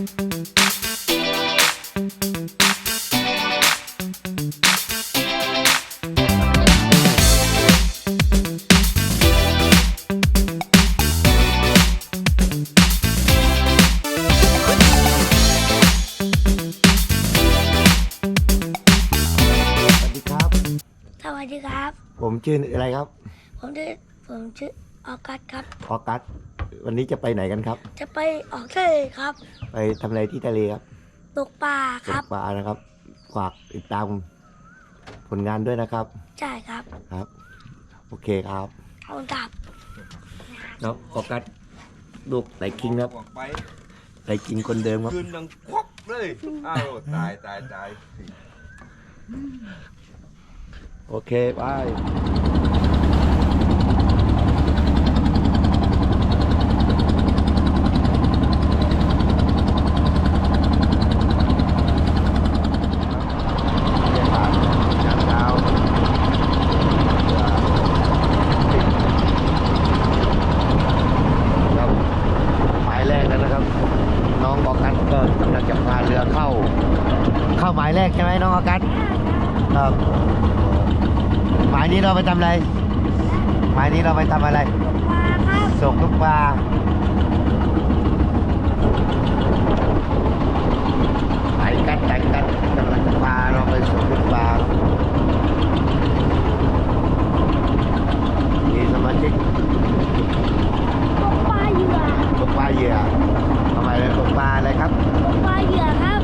สวัสดีครับสวัสดีครับ ผมชื่ออะไรครับ ผมชื่อผมชื่อออกัสครับ ออกัส วันนี้จะไปไหนกันครับ จะไปออกทะเลครับ ไปทำอะไรที่ทะเลครับตกปลาตครับกปลานะครับฝากติดตามผลงานด้วยนะครับใช่ครับครับ โอเคครับเอาดับครับออกัสลูกไหลคิงครับบอกไปไหลคิงคนเดิมครับ คืนดังควักเลย อ้าวตายตายตาย โอเคไปครับหมายแรกแล้วนะครับ น้องออกัสก็กำลังจะพาเรือเข้า เข้าหมายแร กใช่ไหมน้องออกัสครับหมายนี้เราไปทำอะไร หมายนี้เราไปทำอะไรปลาครับส่งลูกปลาไปกันไปกันกำลังจะพาเราไปส่งลูกปลามีสมาชิกตกปลาเหยื่อตกปลาเหยื่อทำไมเลยตกปลาอะไรครับตกปลาเหยื่อครับ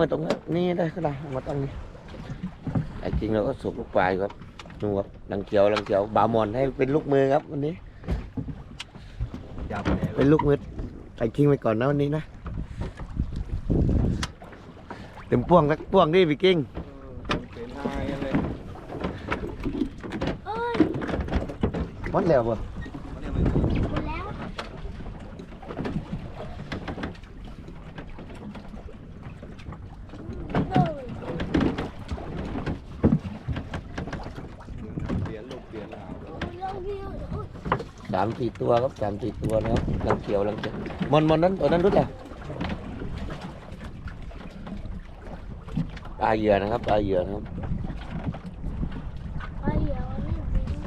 ไว้ตรงนี้นี่ได้ก็ได้เอามาตั้งนี่แต่จริงเราก็สูบลูกปลายครับดูครับลังเขียวลังเขียวบาหมอนให้เป็นลูกมือครับวันนี้จับเป็นลูกมือใส่กิ้งไปก่อนนะวันนี้นะเต็มพ่วงสักพ่วงดิพี่กิ้งเป็นอายอะไรเอ้ยหมดแล้วบ่ เนี่ยมัน หมดแล้วเอ้ย เปลี่ยนลูกเปลี่ยนราว เรื่องที่อุ๊ย สามสี่ตัวครับสามสี่ตัวนะครับลังเขียวลังเขียวมอนมอนนั้นตัวนั้นรู้จักปลาเหยื่อนะครับปลาเหยื่อนะครับ ปลาเหยื่อมันไม่บิน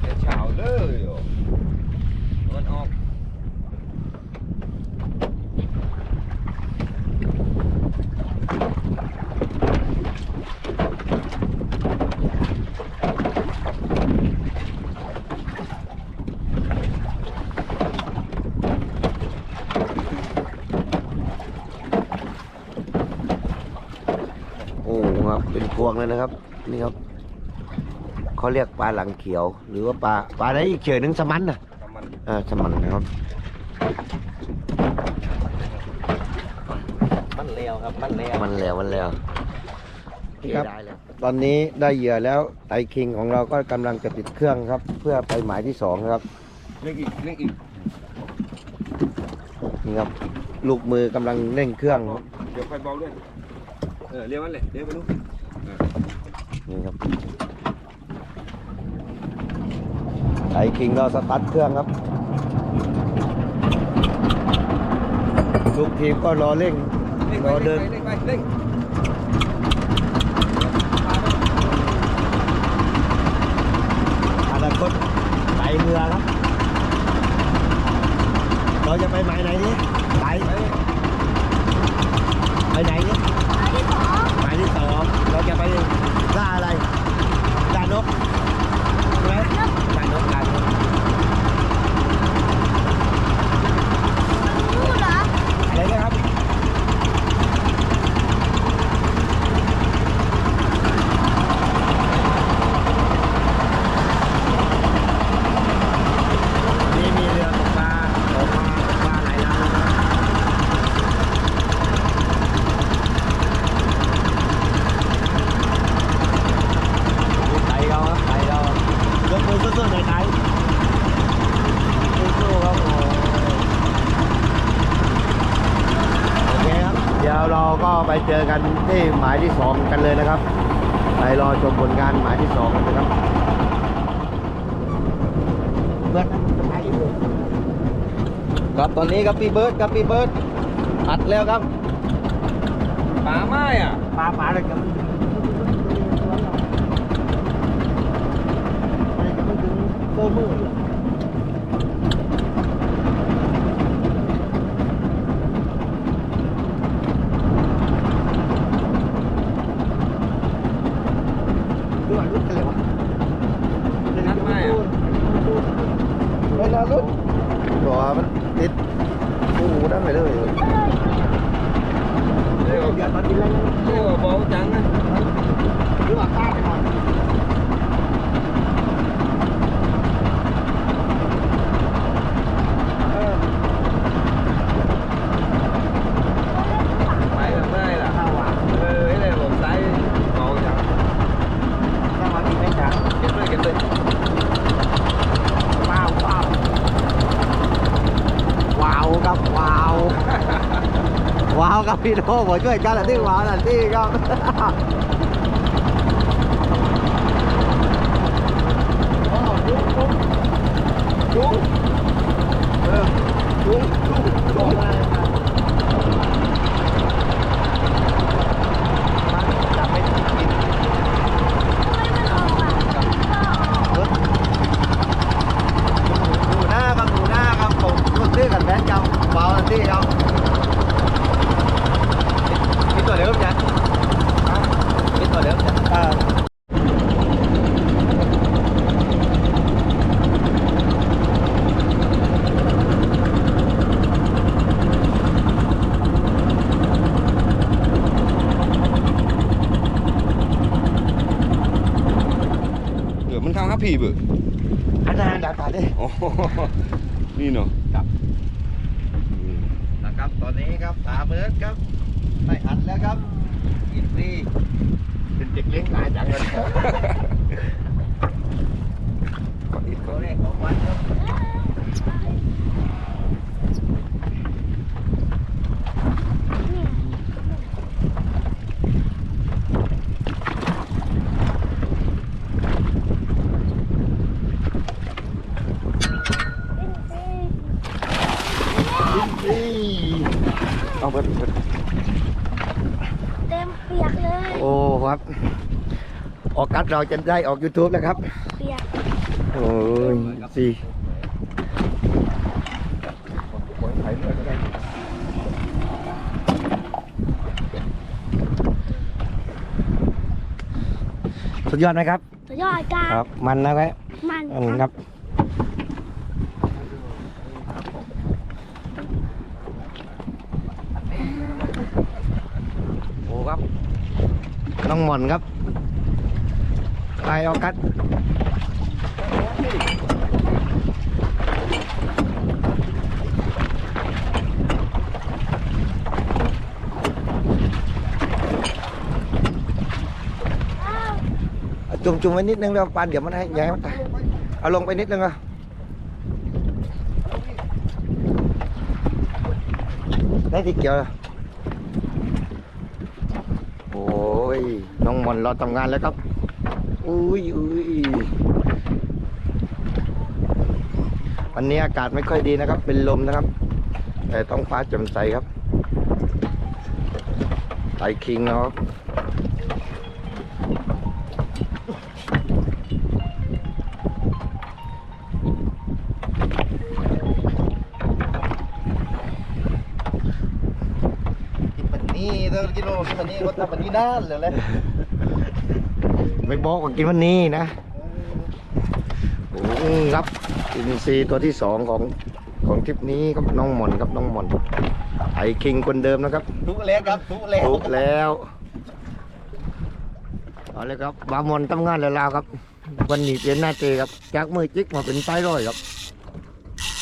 เดี๋ยวเฉาเลยโอ้มันออก โอ้ครับเป็นพวงเลยนะครับ นี่ครับเขาเรียกปลาหลังเขียว หรือว่าปลาปลาอะไรอีกเฉยหนึงสมันน่ะกำมันเออสมันนะครับมันเลวครับมันเลวมันแล้วมันแล้วครับตอนนี้ได้เหยื่อแล้วไตรคิงของเราก็กำลังจะติดเครื่องครับ เพื่อไปหมายที่สองครับเล่งอีกเล่งอีกนี่ครับลูกมือกำลังเร่งเครื่อง เดี๋ยวค่อยเบาด้วยเออเรียกมันแหละเรียกไปลูก นี่ครับไตรคิงเราสตาร์ทเครื่องครับลูกทีมก็รอเร่งเล่งไปรอเดิเล่นงไปเล่งไปเล่งอนาคตไปเรือครับ เราจะไปหมายไหนนี่ไป ไปไหนนี่หมายที่สองหมายที่สองเราจะไปล่าอะไรล่านกใช่ไหมล่านกล่านกรู้เหรออะไรนะครับ นี่มีเรือตกปลาออกมาตกปลาหลายลำนะครับดูไตเราครับไตเรายกมือสู้ๆหน่อยไตสู้ๆครับโอ้โอเคครับ เดี๋ยวเราก็ ไปเจอกันที่หมายที่สองกันเลยนะครับ ไปรอชมผลงานหมายที่สองกันนะครับเบิร์ดนะไปอยู่ครับตอนนี้ครับพี่เบิร์ดครับพี่เบิร์ดอัดแล้วครับปลาไม้อะปลาปลาอะไรกันมันจะไม่ถึงโต้มือดูอะรุดกันเลยวะ นัดไม้อะ ไม่น่ารุดหรอมันติดโอ้โหได้ไปเลย เรียก เดี๋ยวตอนกินอะไรนะ เรียกว่าเบาจังนะ ดูอะข้าไปหน่อยเออ ไปกับไม้ล่ะ ข้าวหวาน เออไอ้เลยผมไซส์เบาจัง ข้าวหวานกินไม่จัง เก็บเลยเก็บเลย ว้าวว้าวว้าวครับว้าว กับพี่โน้ผมช่วยกันหน่อยที่ว้าน่อยที่ครับจุ๊บเออลุงลุงลุงจับไม่กินทำไมมันออกอะรถดูหน้าครับดูหน้าครับผมรถซื้อกันแบนเจ้าว้าวหน่อยที่ครับมีตัวเดิมจ้ะมีตัวเดิมจ้ะเออ เดี๋ยวมันเข้าครับพี่เบื่อ อาจารย์ดาตาดิ โอ้โหนี่เนาะ นะครับตอนนี้ครับตาเบิร์ดครับได้อัดแล้วครับอินซีเป็นเด็กเลี้ยงหลายจังเลย กดอีก ตัวแรกของวันครับ อินซีเอาเบิร์ดเบิร์ด เต็มเปียกเลย โอ้ครับ ออกกัด เราจะได้ออก YouTube แล้วครับ เปียกโอ้ยสี่สุดยอดไหมครับ สุดยอดกาครับ มันนะครัมันอืมครับ โอ้ครับ น้องหม่อนครับ ไปออกัสจุ่มจุ่มไว้นิดนึงแล้วปานเดี๋ยวมันให้ย้ายมันตายเอาลงไปนิดนึงอะได้ที่เกี่ยวโอ้ยน้องมอนเราทำงานแล้วครับ อุ้ยอุ้ยวันนี้อากาศไม่ค่อยดีนะครับ เป็นลมนะครับ แต่ท้องฟ้าแจ่มใสครับไตคิงเนาะกินมันนี่เด้อกิโลกินมันนี่ก็ทำมันนี่นานเลยแหละ ไม่บอกว่ากินวันนี้นะโอ้ครับอินซีย์ตัวที่สองของของทริปนี้ครับน้องหมอนครับน้องหมอนไอคิงคนเดิมนะครับทุกแล้วครับทุกแล้วถูกแล้วเอาเลยครับบามอนทำงานแล้วลาวครับ วันนี้เปลี่ยนหน้าเจครับจากมือจิกมาเป็นไส้ร้อยครับ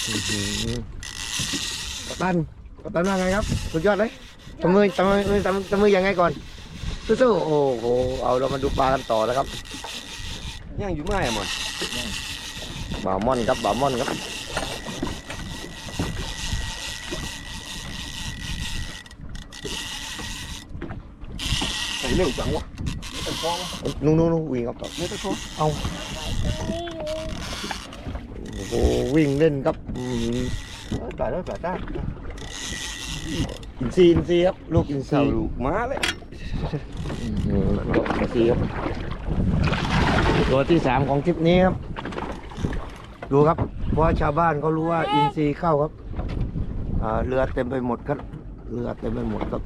อื้อหือกัปตันกัปตันว่าไงครับสุดยอดเลยตบมือตบมือตบมือตบมือยังไงก่อน สู้ๆโอ้โห เอาเรามาดูปลากันต่อนะครับยังอยู่ไหมอะหมอนบ่าวม่อนครับบ่าวม่อนครับใส่เร็วจังวะไม่ต้องฟ้องวะนู่นนู่นนู่นวิ่งครับต่อไม่ต้องฟ้องเอานี่อยู่โอ้โหวิ่งเล่นครับอืมปลาได้ปลาได้อินซีย์อินซีย์ครับลูกอินซีเสาย์ลูกม้าเลย อืมลูกอินซีย์ครับตัวที่สามของทริปนี้ครับ ดูครับ เพราะชาวบ้านเขารู้ว่าอินซีย์เข้าครับเรือเต็มไปหมดครับ เรือเต็มไปหมดครับ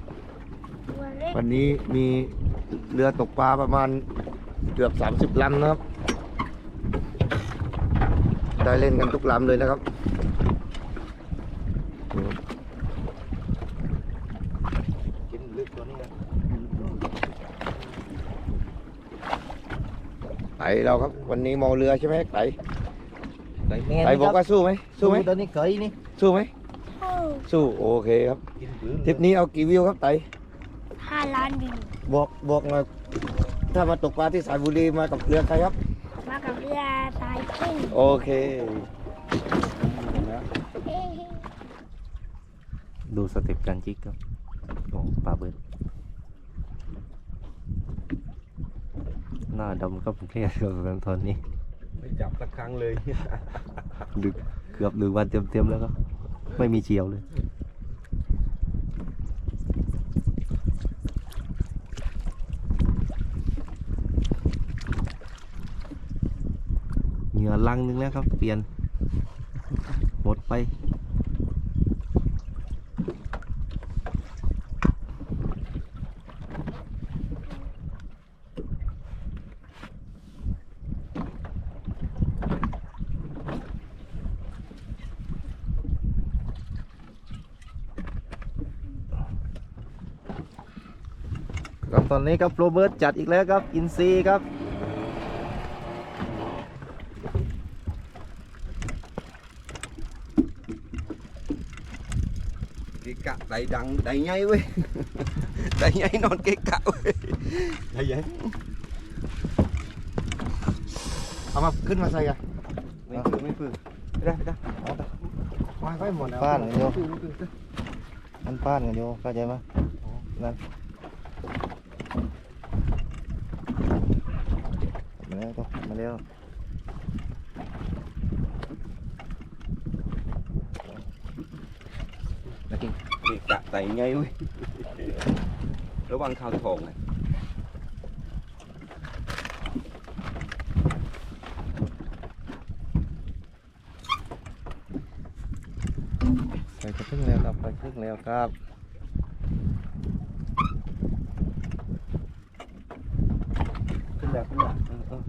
วันนี้มีเรือตกปลาประมาณเกือบ 30ลำนะครับ ได้เล่นกันทุกลำเลยนะครับอืม กินลึกตัวนี้นะ ไต่เราครับ วันนี้มองเรือใช่ไหมไต่ไก่แม่ไต่บอกว่าสู้ไหมสู้ไหมตัวนี้เคยนี่สู้ไหมโอ้สู้โอเคครับกินปืนทริปนี้เอากี่วิวครับไต่ห้าล้านวิวบอกบอกหน่อยถ้ามาตกปลาที่สายบุรีมากับเรือใครครับ มากับเรือสายขึ้นโอเคเอ้ยดูสเต็ปการจิกครับโอ้ปลาเบิด หน้าดำก็เป็นเครียดกับตอนนี้ ไม่จับสักครั้งเลยดึกเกือบหนึ่งวันเต็มๆแล้วก็ ไม่มีเฉียวเลยเหงื่อลังนึงแล้วครับ เปลี่ยน หมดไป นนี้ครับโรเบิร์ตจัดอีกแล้วครับ อินซีครับ เกะกะไดดังไดใหญ่เว้ยไดใหญ่นอนเกะกะเว้ยไดใหญ่เอามาขึ้นมาใส่กันไม่ฟื้นไม่ฟื้นไม่ได้ไม่ได้วางไว้หมดแล้วป้านโยมันป้านกันโยเข้าใจไหมนั่นมาแล้วก็มาแล้ว เกะกะ ไดใหญ่เว้ยระวังข้าวทองนะไปกระทึ่งแล้วครับไปครึ่งแล้วครับ ขึ้นแล้วขึ้นแล้วเออเออ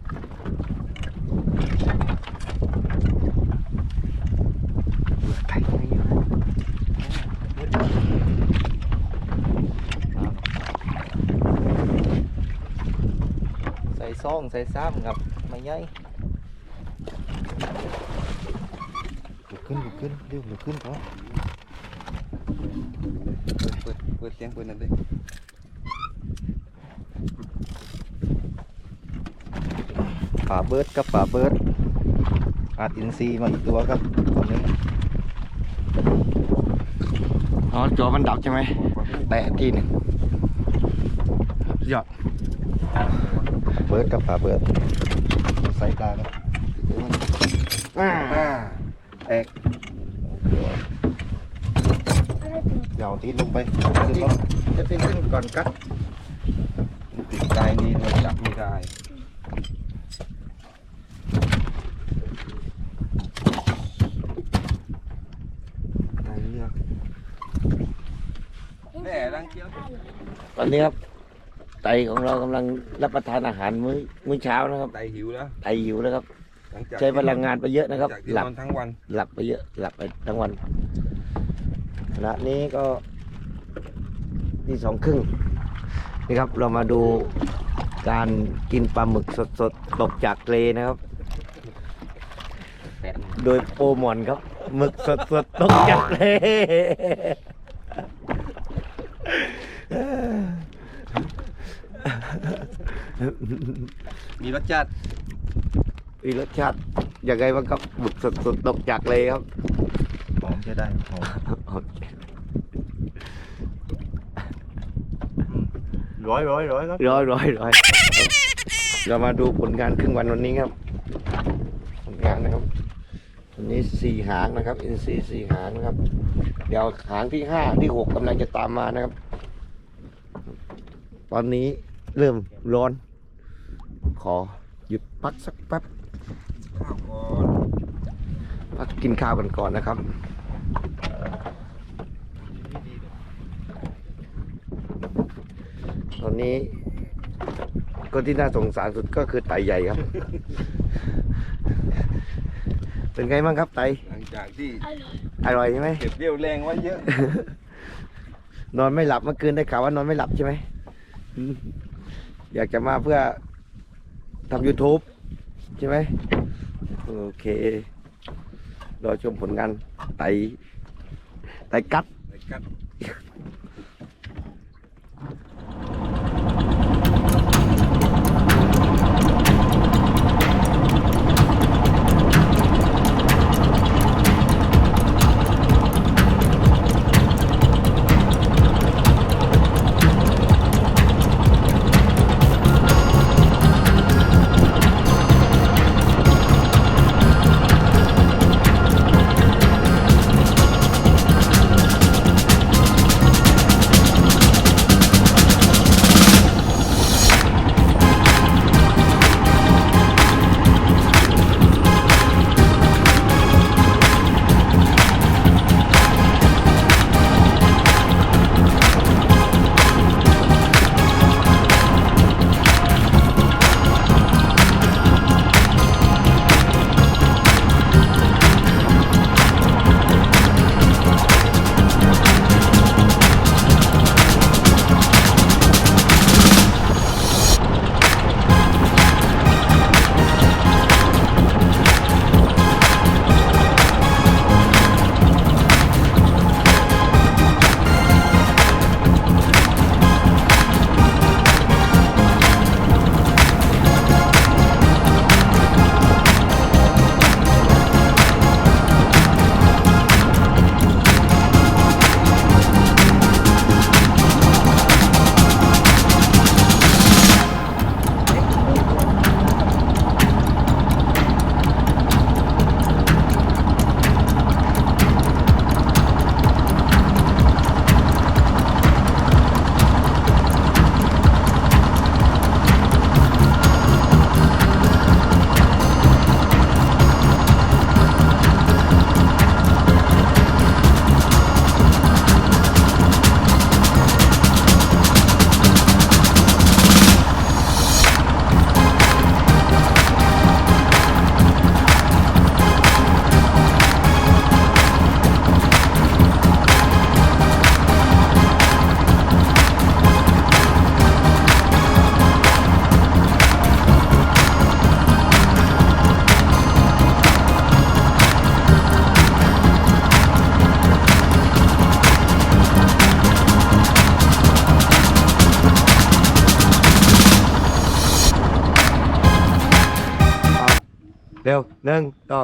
ใส่ซองใส่ซ้ำครับไม่ใหญ่ขึ้นลุกขึ้นเร็วลุกขึ้นพอเปิดเปิดเสียงเปิดนั่นเลยป่าเบิร์ดกับป่าเบิร์ดอาดอินซีย์มาอีกตัวครับตอนนี้อ๋อจอมันดับใช่ไหมแตะทีหนึ่งยอด เบิร์ดกับป่าเบิร์ดใส่ตาครับอ่าแอกเหยาวตีนลงไปขึ้นรถจะเป็นขึ้นก่อนกัดติดใจนี่เราจับไม่ได้นายเลือกแม่รังเกียวตอนนี้ครับ ไตของเรากำลังรับประทานอาหารมื้อมื้อเช้านะครับ ไตหิวแล้วไตหิวแล้วครับ หลังจากใช้พลังงานไปเยอะนะครับหลับนอนทั้งวันหลับไปเยอะ หลับไปทั้งวันขณะนี้ก็ที่สองครึ่งนี่ครับเรามาดูการกินปลาหมึกสดๆตกจากทะเลนะครับ โดยโปรหมอนครับหมึกสดๆตกจากทะเล มีรสชาติมีรสชาติยังไงบ้างครับหมึกสดๆตกจากทะเลครับหอมใช้ได้หอมโอเคร้อยร้อยร้อยครับร้อยร้อยร้อยครับเรามาดูผลงานครึ่งวันวันนี้ครับ ผลงานนะครับวันนี้สี่หางนะครับอินซีสี่หางนะครับ เดี๋ยวหางที่ห้าที่หกกำลังจะตามมานะครับ ตอนนี้ เริ่มร้อน ขอหยุดพักสักแป๊บข้าวก่อนพักกินข้าวกันก่อนนะครับตอนนี้คนที่น่าสงสารสุดก็คือไตใหญ่ครับ เป็นไงบ้างครับไต หลังจากที่อร่อยอร่อยใช่ไหมเก็บเรี่ยวแรงไว้เยอะ นอนไม่หลับเมื่อคืนได้ข่าวว่านอนไม่หลับใช่ไหม อยากจะมาเพื่อทำ YouTube ใช่ไหมโอเค รอชมผลงานไตไตกัดไอ้กัด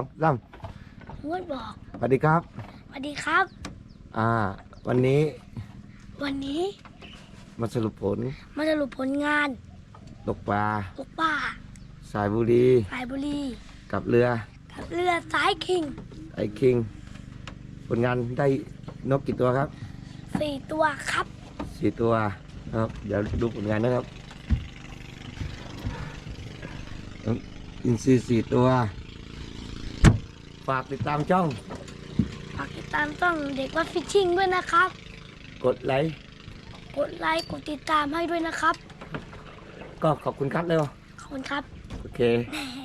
องสามงวดบอกสวัสดีครับ สวัสดีครับ อ่า วันนี้วันนี้มาสรุปผลมาสรุปผลงานตกปลาตกป่าสายบุรีสายบุรีกับเรือกับเรือสายคิงไอคิงผลงานได้นกกี่ตัวครับสี่ตัวครับสี่ตัวครับ เดี๋ยวดูผลงานนะครับอินซีสี่ตัว ฝากติดตามช่อง ฝากติดตามต้องเด็กวัดฟิชชิ่งด้วยนะครับ กดไลค์กดไลค์กดติดตามให้ด้วยนะครับ ก็ขอบคุณครับเร็วขอบคุณครับ โอเค แหม